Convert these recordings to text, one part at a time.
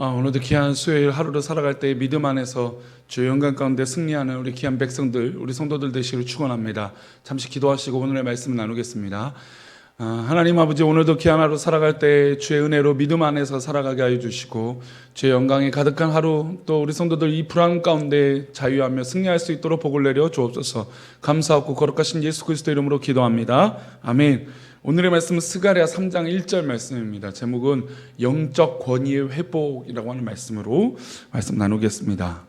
아, 오늘도 귀한 수요일 하루를 살아갈 때 믿음 안에서 주의 영광 가운데 승리하는 우리 귀한 백성들, 우리 성도들 되시기를 축원합니다. 잠시 기도하시고 오늘의 말씀 나누겠습니다. 아, 하나님 아버지 오늘도 귀한 하루 살아갈 때 주의 은혜로 믿음 안에서 살아가게 하여 주시고 주의 영광에 가득한 하루 또 우리 성도들 이 불안 가운데 자유하며 승리할 수 있도록 복을 내려 주옵소서 감사하고 거룩하신 예수 그리스도 이름으로 기도합니다. 아멘. 오늘의 말씀은 스가랴 3장 1절 말씀입니다. 제목은 영적 권위의 회복이라고 하는 말씀으로 말씀 나누겠습니다.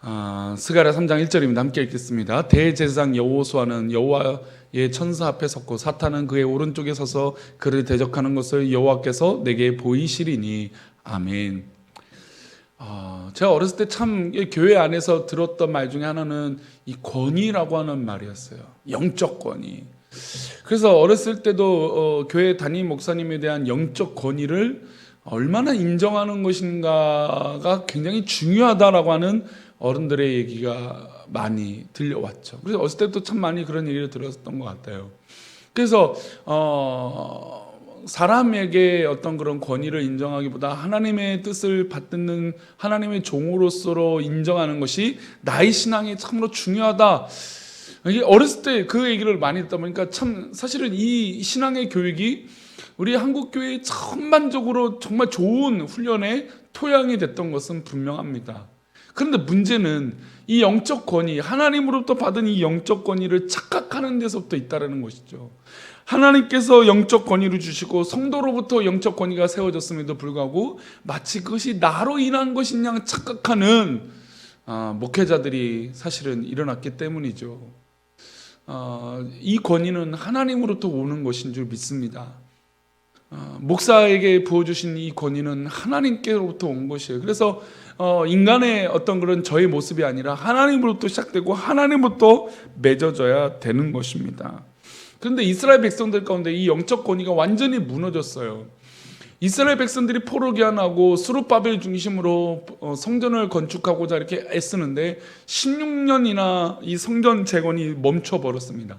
아, 스가랴 3장 1절입니다. 함께 읽겠습니다. 대제사장 여호수아는 여호와 의 천사 앞에 섰고 사탄은 그의 오른쪽에 서서 그를 대적하는 것을 여호와께서 내게 보이시리니 아멘. 아, 제가 어렸을 때 참 교회 안에서 들었던 말 중에 하나는 이 권위라고 하는 말이었어요. 영적 권위. 그래서 어렸을 때도 어, 교회 담임 목사님에 대한 영적 권위를 얼마나 인정하는 것인가가 굉장히 중요하다라고 하는 어른들의 얘기가 많이 들려왔죠. 그래서 어렸을 때도 참 많이 그런 얘기를 들었던 것 같아요. 그래서 어, 사람에게 어떤 그런 권위를 인정하기보다 하나님의 뜻을 받듣는 하나님의 종으로서로 인정하는 것이 나의 신앙에 참으로 중요하다. 이게 어렸을 때 그 얘기를 많이 듣다 보니까 참 사실은 이 신앙의 교육이 우리 한국 교회에 전반적으로 정말 좋은 훈련의 토양이 됐던 것은 분명합니다. 그런데 문제는 이 영적 권위, 하나님으로부터 받은 이 영적 권위를 착각하는 데서부터 있다라는 것이죠. 하나님께서 영적 권위를 주시고 성도로부터 영적 권위가 세워졌음에도 불구하고 마치 그것이 나로 인한 것이냐 착각하는 아, 목회자들이 사실은 일어났기 때문이죠. 어, 이 권위는 하나님으로부터 오는 것인 줄 믿습니다. 어, 목사에게 부어주신 이 권위는 하나님께로부터 온 것이에요. 그래서 어, 인간의 어떤 그런 저의 모습이 아니라 하나님으로부터 시작되고 하나님으로부터 맺어져야 되는 것입니다. 그런데 이스라엘 백성들 가운데 이 영적 권위가 완전히 무너졌어요. 이스라엘 백성들이 포로기한하고 수르바벨 중심으로 어, 성전을 건축하고자 이렇게 애쓰는데 16년이나 이 성전 재건이 멈춰 버렸습니다.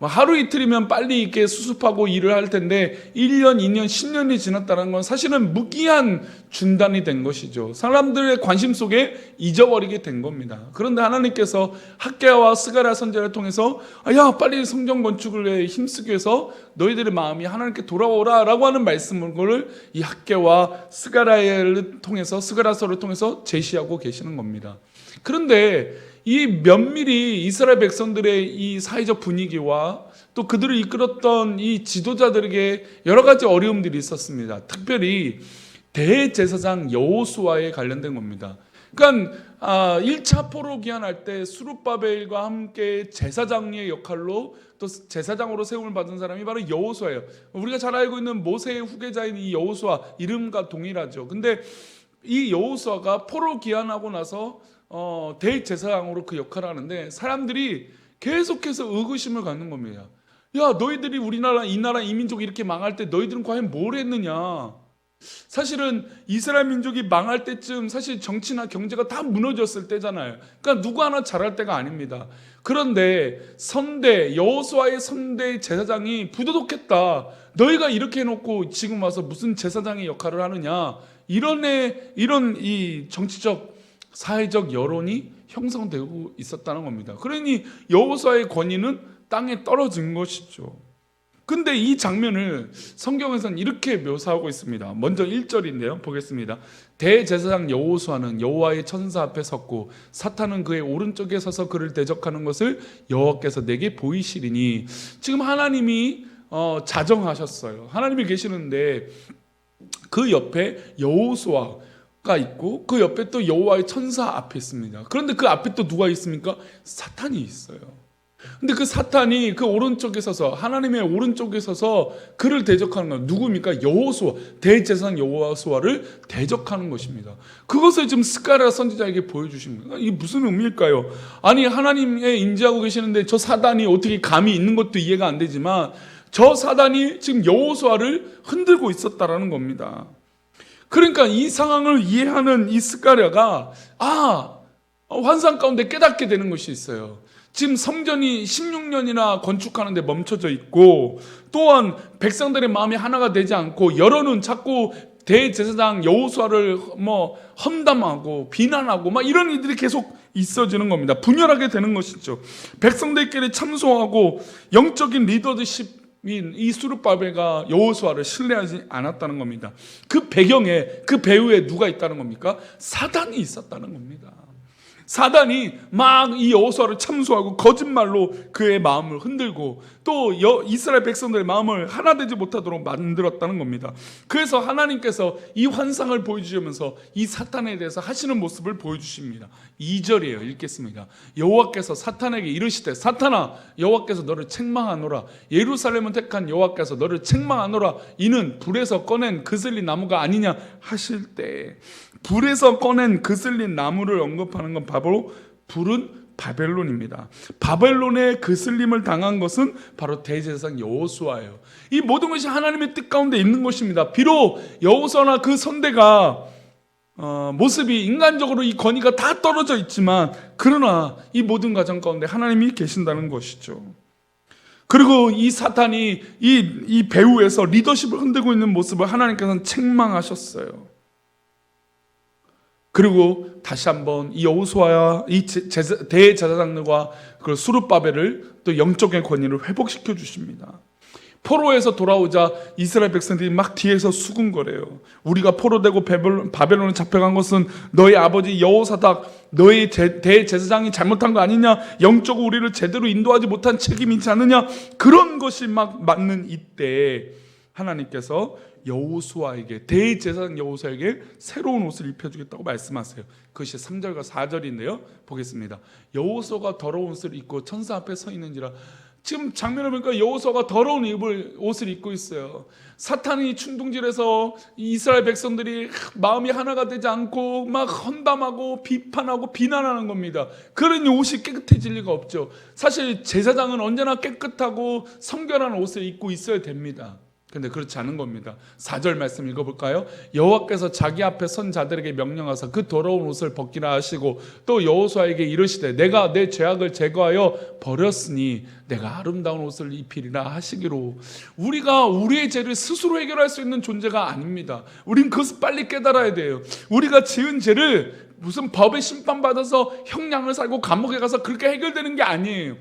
뭐 하루 이틀이면 빨리 이렇게 수습하고 일을 할 텐데 1년, 2년, 10년이 지났다는 건 사실은 무기한 중단이 된 것이죠. 사람들의 관심 속에 잊어버리게 된 겁니다. 그런데 하나님께서 학계와 스가랴 선제를 통해서 아, 야 빨리 성전 건축을 힘쓰기 위해서 너희들의 마음이 하나님께 돌아오라라고 하는 말씀을 이 학계와 스가랴를 통해서 스가랴서를 통해서 제시하고 계시는 겁니다. 그런데 이 면밀히 이스라엘 백성들의 이 사회적 분위기와 또 그들을 이끌었던 이 지도자들에게 여러 가지 어려움들이 있었습니다. 특별히 대제사장 여호수아에 관련된 겁니다. 그러니까 1차 포로 기한할 때 수룹바벨과 함께 제사장의 역할로 또 제사장으로 세움을 받은 사람이 바로 여호수아예요. 우리가 잘 알고 있는 모세의 후계자인 이 여호수아 이름과 동일하죠. 근데 이 여호수아가 포로 기한하고 나서 어, 대제사장으로 그 역할을 하는데 사람들이 계속해서 의구심을 갖는 겁니다. 야, 너희들이 우리나라, 이 나라, 이 민족이 이렇게 망할 때 너희들은 과연 뭘 했느냐? 사실은 이스라엘 민족이 망할 때쯤 사실 정치나 경제가 다 무너졌을 때잖아요. 그러니까 누구 하나 잘할 때가 아닙니다. 그런데 선대 여호수아의 선대 제사장이 부도덕했다. 너희가 이렇게 해놓고 지금 와서 무슨 제사장의 역할을 하느냐? 이런 애 이런 이 정치적 사회적 여론이 형성되고 있었다는 겁니다. 그러니 여호수아의 권위는 땅에 떨어진 것이죠. 근데 이 장면을 성경에서는 이렇게 묘사하고 있습니다. 먼저 1절인데요. 보겠습니다. 대제사장 여호수아는 여호와의 천사 앞에 섰고 사탄은 그의 오른쪽에 서서 그를 대적하는 것을 여호와께서 내게 보이시리니 지금 하나님이 어, 자정하셨어요. 하나님이 계시는데 그 옆에 여호수아 가 있고 그 옆에 또 여호와의 천사 앞에 있습니다. 그런데 그 앞에 또 누가 있습니까? 사탄이 있어요. 근데 그 사탄이 그 오른쪽에 서서 하나님의 오른쪽에 서서 그를 대적하는 건 누구입니까? 여호수아 대제사장 여호수아를 대적하는 것입니다. 그것을 지금 스가랴 선지자에게 보여주십니다. 이게 무슨 의미일까요? 아니 하나님의 인지하고 계시는데 저 사단이 어떻게 감이 있는 것도 이해가 안 되지만 저 사단이 지금 여호수아를 흔들고 있었다라는 겁니다. 그러니까 이 상황을 이해하는 이 스가랴가 아 환상 가운데 깨닫게 되는 것이 있어요. 지금 성전이 16년이나 건축하는데 멈춰져 있고 또한 백성들의 마음이 하나가 되지 않고 여론은 자꾸 대제사장 여호수아를 뭐 험담하고 비난하고 막 이런 일들이 계속 있어지는 겁니다. 분열하게 되는 것이죠. 백성들끼리 참소하고 영적인 리더십인 이 수르바벨과 여호수아를 신뢰하지 않았다는 겁니다. 그 배경에 그 배후에 누가 있다는 겁니까? 사단이 있었다는 겁니다. 사단이 막 이 여호수아를 참소하고 거짓말로 그의 마음을 흔들고 또 여- 이스라엘 백성들의 마음을 하나 되지 못하도록 만들었다는 겁니다. 그래서 하나님께서 이 환상을 보여주시면서 이 사탄에 대해서 하시는 모습을 보여주십니다. 2절이에요. 읽겠습니다. 여호와께서 사탄에게 이르시되 사탄아 여호와께서 너를 책망하노라 예루살렘은 택한 여호와께서 너를 책망하노라 이는 불에서 꺼낸 그슬린 나무가 아니냐 하실 때 불에서 꺼낸 그슬린 나무를 언급하는 건 바로 불은 바벨론입니다. 바벨론의 그슬림을 당한 것은 바로 대제사장 여호수아예요. 이 모든 것이 하나님의 뜻 가운데 있는 것입니다. 비록 여호수아나 그 선대가 어, 모습이 인간적으로 이 권위가 다 떨어져 있지만 그러나 이 모든 과정 가운데 하나님이 계신다는 것이죠. 그리고 이 사탄이 이, 이 배후에서 리더십을 흔들고 있는 모습을 하나님께서는 책망하셨어요. 그리고 다시 한번 이 여호수아와 이 대제사장들과 그 수르바벨을 또 영적인 권위를 회복시켜 주십니다. 포로에서 돌아오자 이스라엘 백성들이 막 뒤에서 수군거려요. 우리가 포로되고 바벨론, 바벨론에 잡혀간 것은 너희 아버지 여호사닥 너희 제- 대제사장이 잘못한 거 아니냐? 영적으로 우리를 제대로 인도하지 못한 책임이 있지 않느냐? 그런 것이 막 맞는 이때 하나님께서 여호수아에게 대제사장 여호수아에게 새로운 옷을 입혀주겠다고 말씀하세요. 그것이 3절과 4절인데요. 보겠습니다. 여호수아가 더러운 옷을 입고 천사 앞에 서 있는지라 지금 장면을 보니까 여호수아가 더러운 입을 옷을 입고 있어요. 사탄이 충동질해서 이스라엘 백성들이 마음이 하나가 되지 않고 막 헌담하고 비판하고 비난하는 겁니다. 그러니 옷이 깨끗해질 리가 없죠. 사실 제사장은 언제나 깨끗하고 성결한 옷을 입고 있어야 됩니다. 근데 그렇지 않은 겁니다. 4절 말씀 읽어볼까요? 여호와께서 자기 앞에 선 자들에게 명령하사 그 더러운 옷을 벗기라 하시고 또 여호수아에게 이르시되 내가 내 죄악을 제거하여 버렸으니 내가 아름다운 옷을 입히리라 하시기로 우리가 우리의 죄를 스스로 해결할 수 있는 존재가 아닙니다. 우린 그것을 빨리 깨달아야 돼요. 우리가 지은 죄를 무슨 법에 심판받아서 형량을 살고 감옥에 가서 그렇게 해결되는 게 아니에요.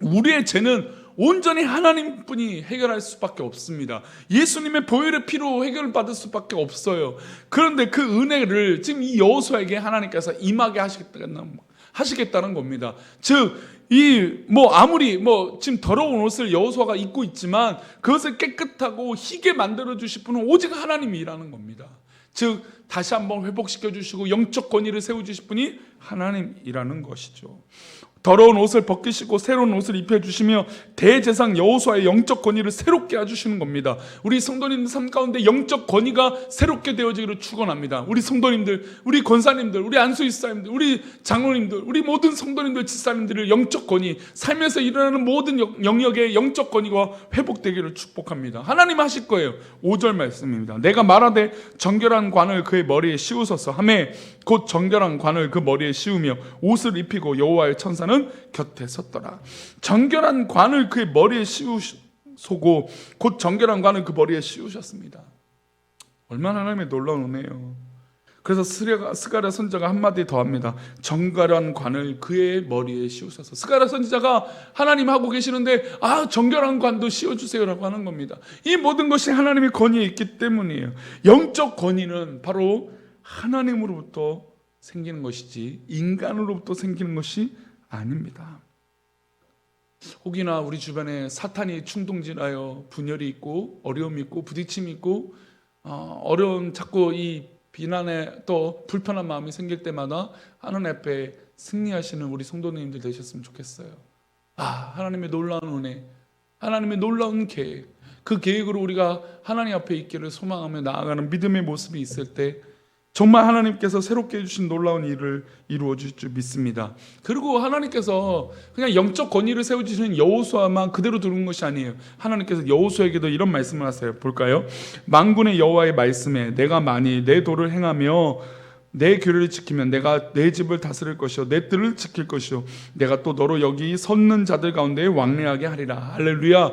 우리의 죄는 온전히 하나님뿐이 해결할 수밖에 없습니다. 예수님의 보혈의 피로 해결받을 수밖에 없어요. 그런데 그 은혜를 지금 이 여호수아에게 하나님께서 임하게 하시겠다는 하시겠다는 겁니다. 즉, 이 뭐 아무리 뭐 지금 더러운 옷을 여호수아가 입고 있지만 그것을 깨끗하고 희게 만들어 주실 분은 오직 하나님이라는 겁니다. 즉 다시 한번 회복시켜 주시고 영적 권위를 세워 주실 분이 하나님이라는 것이죠. 더러운 옷을 벗기시고 새로운 옷을 입혀 주시며 대제상 여호수아의 영적 권위를 새롭게 해 주시는 겁니다. 우리 성도님들 삶 가운데 영적 권위가 새롭게 되어지기를 축원합니다. 우리 성도님들, 우리 권사님들, 우리 안수 이사님들, 우리 장로님들, 우리 모든 성도님들, 지사님들의 영적 권위, 삶에서 일어나는 모든 영- 영역의 영적 권위가 회복되기를 축복합니다. 하나님 하실 거예요. 5절 말씀입니다. 내가 말하되 정결한 관을 그의 머리에 씌우소서 하매 곧 정결한 관을 그 머리에 씌우며 옷을 입히고 여호와의 천사는 곁에 섰더라. 정결한 관을 그의 머리에 씌우소고 곧 정결한 관을 그 머리에 씌우셨습니다. 얼마나 하나님의 놀라운 은혜요. 그래서 스가랴 선지자가 한마디 더 합니다. 정결한 관을 그의 머리에 씌우셔서 스가랴 선지자가 하나님 하고 계시는데 아 정결한 관도 씌워주세요라고 하는 겁니다. 이 모든 것이 하나님의 권위에 있기 때문이에요. 영적 권위는 바로 하나님으로부터 생기는 것이지 인간으로부터 생기는 것이 아닙니다. 혹이나 우리 주변에 사탄이 충동질하여 분열이 있고 어려움이 있고 부딪힘이 있고 어, 어려운 자꾸 이 비난에 또 불편한 마음이 생길 때마다 하나님 앞에 승리하시는 우리 성도님들 되셨으면 좋겠어요. 아 하나님의 놀라운 은혜, 하나님의 놀라운 계획, 그 계획으로 우리가 하나님 앞에 있기를 소망하며 나아가는 믿음의 모습이 있을 때 정말 하나님께서 새롭게 해주신 놀라운 일을 이루어 주실 줄 믿습니다. 그리고 하나님께서 그냥 영적 권위를 세워주시는 여호수아만 그대로 두는 것이 아니에요. 하나님께서 여호수아에게도 이런 말씀을 하세요. 볼까요? 만군의 여호와의 말씀에 내가 만일 내 도를 행하며 내 규례를 지키면 내가 내 집을 다스릴 것이요 내 뜰을 지킬 것이요 내가 또 너로 여기 섰는 자들 가운데 왕래하게 하리라 할렐루야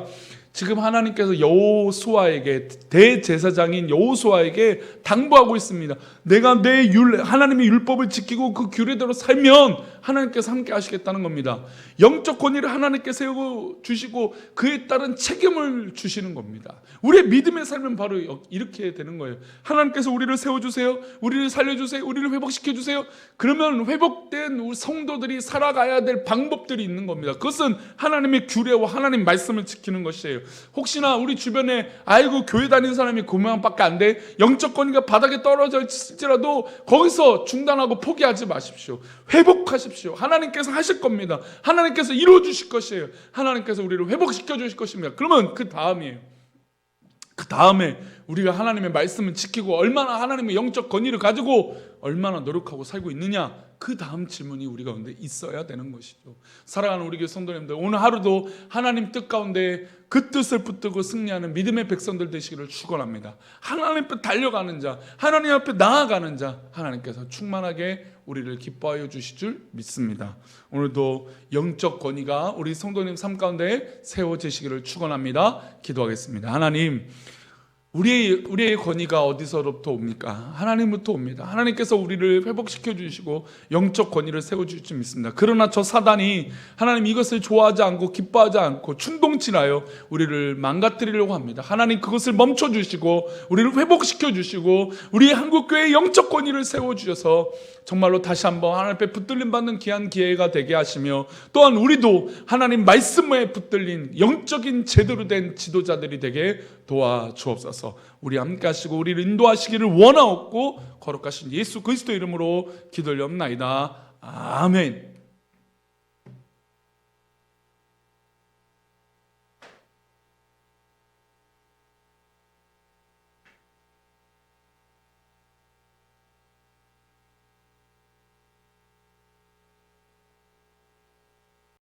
지금 하나님께서 여호수아에게 대제사장인 여호수아에게 당부하고 있습니다. 내가 내 율, 하나님의 율법을 지키고 그 규례대로 살면 하나님께서 함께 하시겠다는 겁니다. 영적 권위를 하나님께 세우고 주시고 그에 따른 책임을 주시는 겁니다. 우리의 믿음의 삶은 바로 이렇게 되는 거예요. 하나님께서 우리를 세워 주세요. 우리를 살려 주세요. 우리를 회복시켜 주세요. 그러면 회복된 우리 성도들이 살아가야 될 방법들이 있는 겁니다. 그것은 하나님의 규례와 하나님 말씀을 지키는 것이에요. 혹시나 우리 주변에 아이고 교회 다니는 사람이 고명밖에 안 돼. 영적 권위가 바닥에 떨어져 있을지라도 거기서 중단하고 포기하지 마십시오. 회복하십시오. 하나님께서 하실 겁니다. 하나님께서 이루어 주실 것이에요. 하나님께서 우리를 회복시켜 주실 것입니다. 그러면 그 다음이에요. 그 다음에 우리가 하나님의 말씀을 지키고 얼마나 하나님의 영적 권위를 가지고 얼마나 노력하고 살고 있느냐 그 다음 질문이 우리 가운데 있어야 되는 것이죠. 사랑하는 우리 교회 성도님들 오늘 하루도 하나님 뜻 가운데 그 뜻을 붙들고 승리하는 믿음의 백성들 되시기를 축원합니다. 하나님 앞에 달려가는 자, 하나님 앞에 나아가는 자, 하나님께서 충만하게 우리를 기뻐하여 주실 줄 믿습니다. 오늘도 영적 권위가 우리 성도님 삶 가운데 세워지시기를 축원합니다. 기도하겠습니다. 하나님 우리의 우리의 권위가 어디서부터 옵니까? 하나님부터 옵니다. 하나님께서 우리를 회복시켜 주시고 영적 권위를 세워 주실 줄 믿습니다. 그러나 저 사단이 하나님 이것을 좋아하지 않고 기뻐하지 않고 충동치나요 우리를 망가뜨리려고 합니다. 하나님 그것을 멈춰 주시고 우리를 회복시켜 주시고 우리 한국 교회의 영적 권위를 세워 주셔서 정말로 다시 한번 하나님 앞에 붙들림 받는 귀한 기회가 되게 하시며 또한 우리도 하나님 말씀에 붙들린 영적인 제대로 된 지도자들이 되게 도와 주옵소서. 우리 함께 하시고 우리를 인도하시기를 원하옵고 거룩하신 예수 그리스도 이름으로 기도를 옵나이다. 아멘.